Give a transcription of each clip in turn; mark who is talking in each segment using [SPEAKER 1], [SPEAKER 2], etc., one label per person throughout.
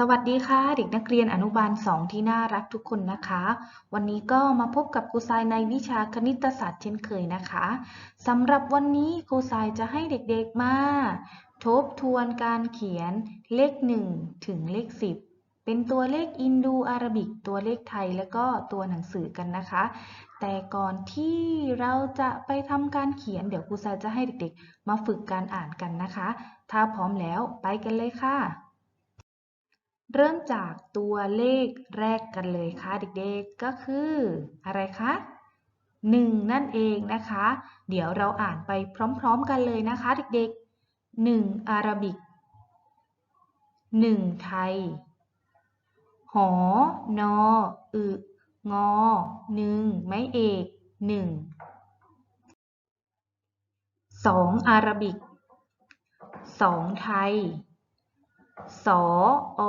[SPEAKER 1] สวัสดีค่ะ เด็กนักเรียนอนุบาล 2 ที่น่ารักทุกคนนะคะ วันนี้ก็มาพบกับครูทรายในวิชาคณิตศาสตร์เช่นเคยนะคะสำหรับวันนี้ครูทรายจะให้เด็กๆมาทบทวนการเขียนเลข 1 ถึงเลข 10 เป็นตัวเลขอินโดอาราบิก ตัวเลขไทยและก็ตัวหนังสือกันนะคะ แต่ก่อนที่เราจะไปทำการเขียนเดี๋ยวครูทรายจะให้เด็กๆ มาฝึกการอ่านกันนะคะ ถ้าพร้อมแล้วไปกันเลยค่ะ เริ่มจากตัวเลขแรกกันเลยค่ะเด็กๆ ก็คืออะไรคะ 1 นั่นเองนะคะ เดี๋ยวเราอ่านไปพร้อมๆกันเลยนะคะเด็กๆ 1 อาราบิก 1 ไทย หอ นอ อึ งอ หนึ่ง ไม้เอก หนึ่ง สองอาราบิก สองไทย สออ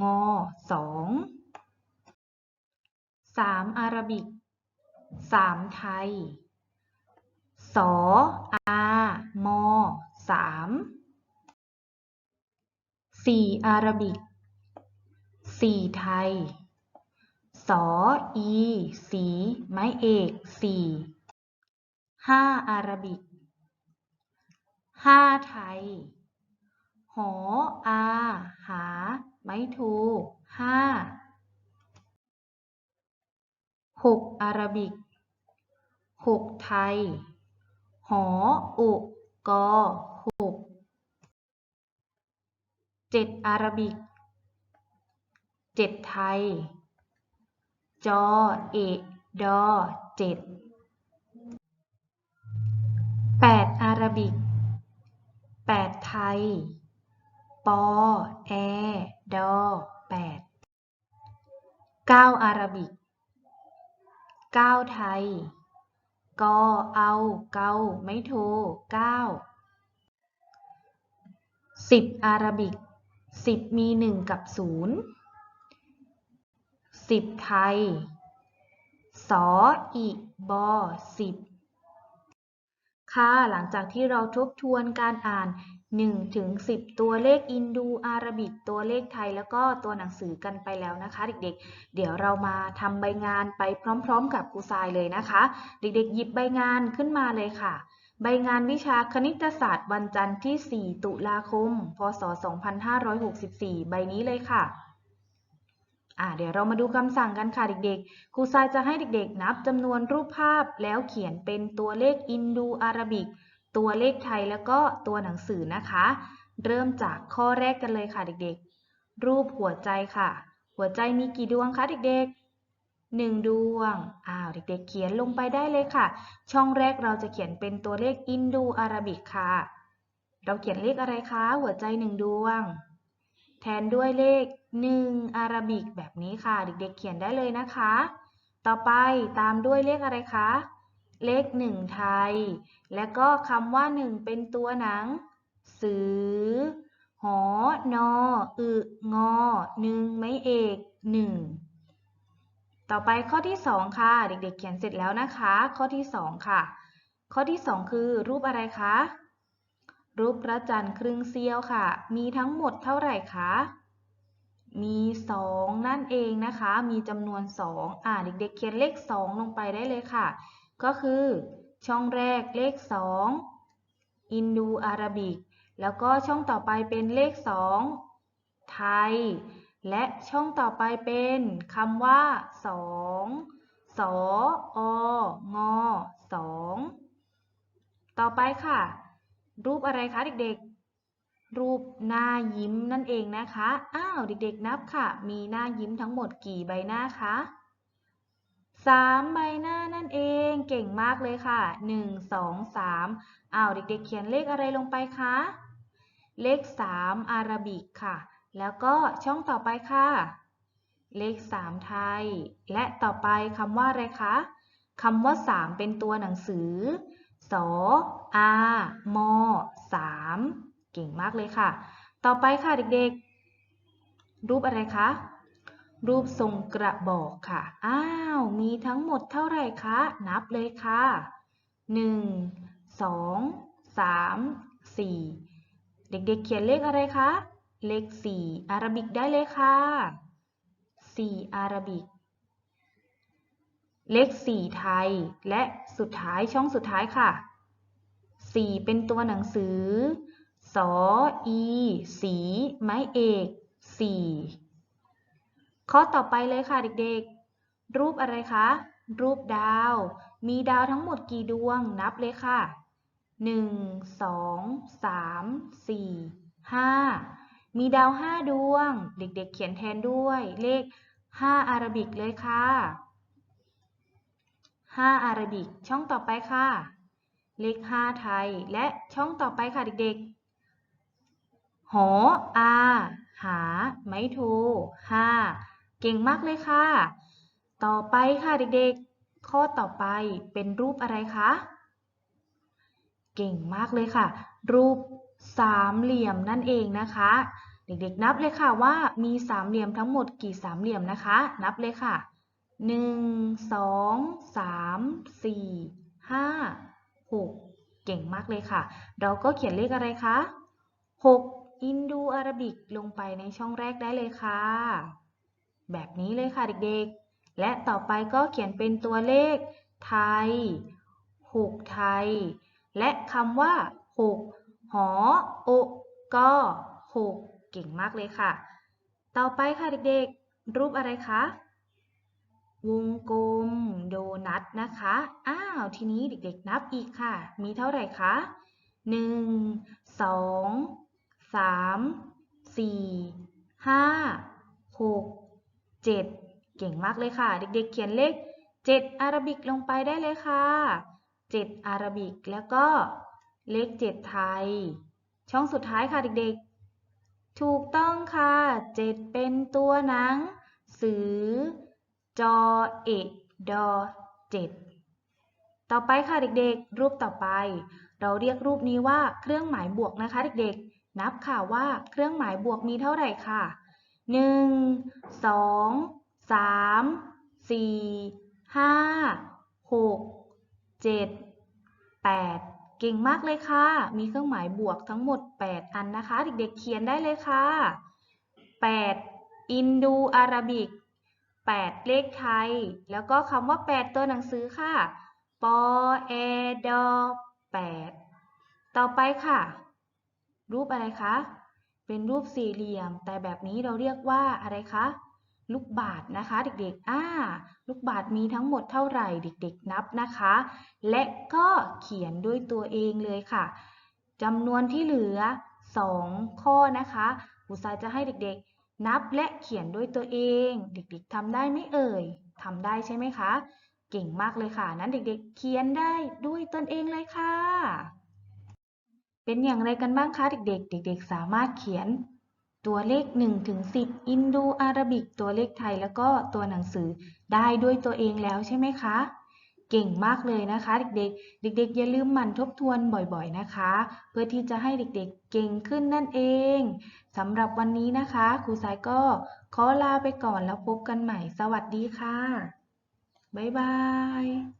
[SPEAKER 1] งอสองสามอารบิกสามไทยสออามอสามสี่อารบิกสี่ไทยสออีสีไม้เอกสี่ห้าอารบิกห้าไทย หออา หา ไม้โทห้าหกอาราบิกหกไทย หออุกอหกเจ็ดอาราบิกเจ็ดไทย จอ เอ ดอเจ็ดแปดอาราบิกแปดไทย ปอ แอ ดอแปดเก้าอาราบิกเก้าไทย กอ เอา เกา ไม่โทเก้าสิบอาราบิกสิบมีหนึ่งกับศูนย์สิบไทย สอ อีบอสิบ ค่ะ หลังจากที่เราทบทวนการอ่าน 1 ถึง 10 ตัวเลขอินดูอาราบิก ตัวเลขไทย แล้วก็ตัวหนังสือกันไปแล้วนะคะ เด็กๆ เดี๋ยวเรามาทำใบงานไปพร้อม ๆ กับครูทรายเลยนะคะ เด็กๆ หยิบใบงานขึ้นมาเลยค่ะ ใบงานวิชาคณิตศาสตร์วันจันทร์ที่ 4 ตุลาคม พศ 2564 ใบนี้เลยค่ะ อ่าเดี๋ยวเรามาดูคำสั่งกันค่ะเด็กๆ ครูทรายจะให้เด็กๆ นับจำนวนรูปภาพแล้วเขียนเป็นตัวเลขอินดูอาราบิก ตัวเลขไทยแล้วก็ตัวหนังสือนะคะ เริ่มจากข้อแรกกันเลยค่ะเด็กๆ รูปหัวใจค่ะ หัวใจมีกี่ดวงคะเด็กๆหนึ่งดวง อ้าวเด็กๆ เขียนลงไปได้เลยค่ะ ช่องแรกเราจะเขียนเป็นตัวเลขอินดูอาราบิกค่ะ เราเขียนเลขอะไรคะ หัวใจหนึ่งดวง ทนด้วยเลข 1 อาราบิกแบบนี้ค่ะ เด็กๆเขียนได้เลยนะคะ ต่อไปตามด้วยเลขอะไรคะ เลข 1 ไทย และก็คำว่า 1 เป็นตัวหนัง สือ หอนออึงอหนึ่งไม่เอก1ต่อไปข้อที่ 2 ค่ะ เด็กๆเขียนเสร็จแล้วนะคะ ข้อที่ 2 ค่ะ ข้อที่ 2 คือรูปอะไรคะ รูปพระจันทร์ครึ่งเสี้ยวค่ะ มีทั้งหมดเท่าไหร่คะ มี 2 นั่นเองนะคะ มีจำนวน 2 อ่าเด็กๆเขียนเลข 2 ลงไปได้เลยค่ะ ก็คือช่องแรกเลข 2 อินดูอาราบิก แล้วก็ช่องต่อไปเป็นเลข 2 ไทย และช่องต่อไปเป็นคำว่า 2 สอองอ2ต่อไปค่ะ รูปอะไรคะเด็กๆ รูปหน้ายิ้มนั่นเองนะคะ อ้าวเด็กๆนับค่ะ มีหน้ายิ้มทั้งหมดกี่ใบหน้าคะสามใบหน้านั่นเอง เก่งมากเลยค่ะหนึ่งสองสามอ้าวเด็กๆ เขียนเลขอะไรลงไปคะ เลขสามอาราบิกค่ะ แล้วก็ช่องต่อไปค่ะ เลขสามไทย และต่อไปคำว่าอะไรคะคำว่าสามเป็นตัวหนังสือ สออามอสามเก่งมากเลยค่ะ ต่อไปค่ะเด็กๆ รูปอะไรคะ รูปทรงกระบอกค่ะ อ้าว มีทั้งหมดเท่าไหร่คะ นับเลยค่ะ 1 2 3 4 เด็กๆ เขียนเลขอะไรคะ เลขสี่อาราบิกได้เลยค่ะสี่อาราบิก เลขสี่ไทย และสุดท้ายช่องสุดท้ายค่ะสี่เป็นตัวหนังสือ สอ อี สี ไม้เอกสี่ข้อต่อไปเลยค่ะเด็กๆ รูปอะไรคะ รูปดาว มีดาวทั้งหมดกี่ดวง นับเลยค่ะหนึ่งสองสามสี่ห้ามีดาวห้าดวง เด็กๆ เขียนแทนด้วยเลขห้าอาราบิกเลยค่ะ ห้าอาราบิก ช่องต่อไปค่ะ เลขห้าไทย และช่องต่อไปค่ะเด็กๆ หออา หา ไม้โทห้าเก่งมากเลยค่ะ ต่อไปค่ะเด็กๆ ข้อต่อไปเป็นรูปอะไรคะ เก่งมากเลยค่ะ รูปสามเหลี่ยมนั่นเองนะคะ เด็กๆนับเลยค่ะว่ามีสามเหลี่ยมทั้งหมดกี่สามเหลี่ยมนะคะ นับเลยค่ะ หนึ่งสองสามสี่ห้าหกเก่งมากเลยค่ะ เราก็เขียนเลขอะไรคะหกอินดูอาราบิกลงไปในช่องแรกได้เลยค่ะ แบบนี้เลยค่ะเด็กๆ และต่อไปก็เขียนเป็นตัวเลขไทยหกไทย และคำว่าหกหอโอก็หกเก่งมากเลยค่ะ ต่อไปค่ะเด็กๆ รูปอะไรคะ วงกลมโดนัทนะคะ อ้าว ทีนี้เด็กๆนับอีกค่ะ มีเท่าไหร่คะหนึ่งสองสามสี่ห้าหกเจ็ดเก่งมากเลยค่ะ เด็กๆ เขียนเลขเจ็ดอาราบิกลงไปได้เลยค่ะเจ็ดอาราบิกแล้วก็เลขเจ็ดไทย ช่องสุดท้ายค่ะเด็กๆ ถูกต้องค่ะเจ็ดเป็นตัวหนังสือ จอเอกดอเจ็ดต่อไปค่ะเด็กๆ รูปต่อไป เราเรียกรูปนี้ว่าเครื่องหมายบวกนะคะเด็กๆ นับค่ะว่าเครื่องหมายบวกมีเท่าไหร่ค่ะหนึ่งสองสามสี่ห้าหกเจ็ดแปดเก่งมากเลยค่ะ มีเครื่องหมายบวกทั้งหมด 8 อันนะคะ เด็กๆ เขียนได้เลยค่ะ 8 อินดูอาราบิก 8 เลขไทย แล้วก็คำว่า 8 ตัวหนังสือค่ะ ปอเอดอ8ต่อไปค่ะ รูปอะไรคะ เป็นรูปสี่เหลี่ยม แต่แบบนี้เราเรียกว่าอะไรคะ ลูกบาศก์นะคะเด็กๆ อ่า ลูกบาศก์มีทั้งหมดเท่าไหร่เด็กๆ นับนะคะ และก็เขียนด้วยตัวเองเลยค่ะจำนวนที่เหลือ 2 ข้อนะคะครูสายจะให้เด็กๆ นับและเขียนด้วยตัวเอง เด็กๆทำได้ไหมเอ่ยทำได้ใช่ไหมคะ เก่งมากเลยค่ะ นั้นเด็กๆ เขียนได้ด้วยตนเองเลยค่ะ เป็นอย่างไรกันบ้างคะเด็กๆ เด็ก ๆ สามารถเขียนตัวเลข1ถึง10 อินโดอาราบิก ตัวเลขไทยแล้วก็ตัวหนังสือได้ด้วยตัวเองแล้วใช่ไหมคะ เก่งมากเลยนะคะ เด็กๆ เด็ก ๆ อย่าลืมหมั่นทบทวนบ่อยๆนะคะ เพื่อที่จะให้เด็กๆ เก่งขึ้นนั่นเองสำหรับวันนี้นะคะครูสายก็ขอลาไปก่อนแล้วพบกันใหม่ สวัสดีค่ะ บ๊ายบาย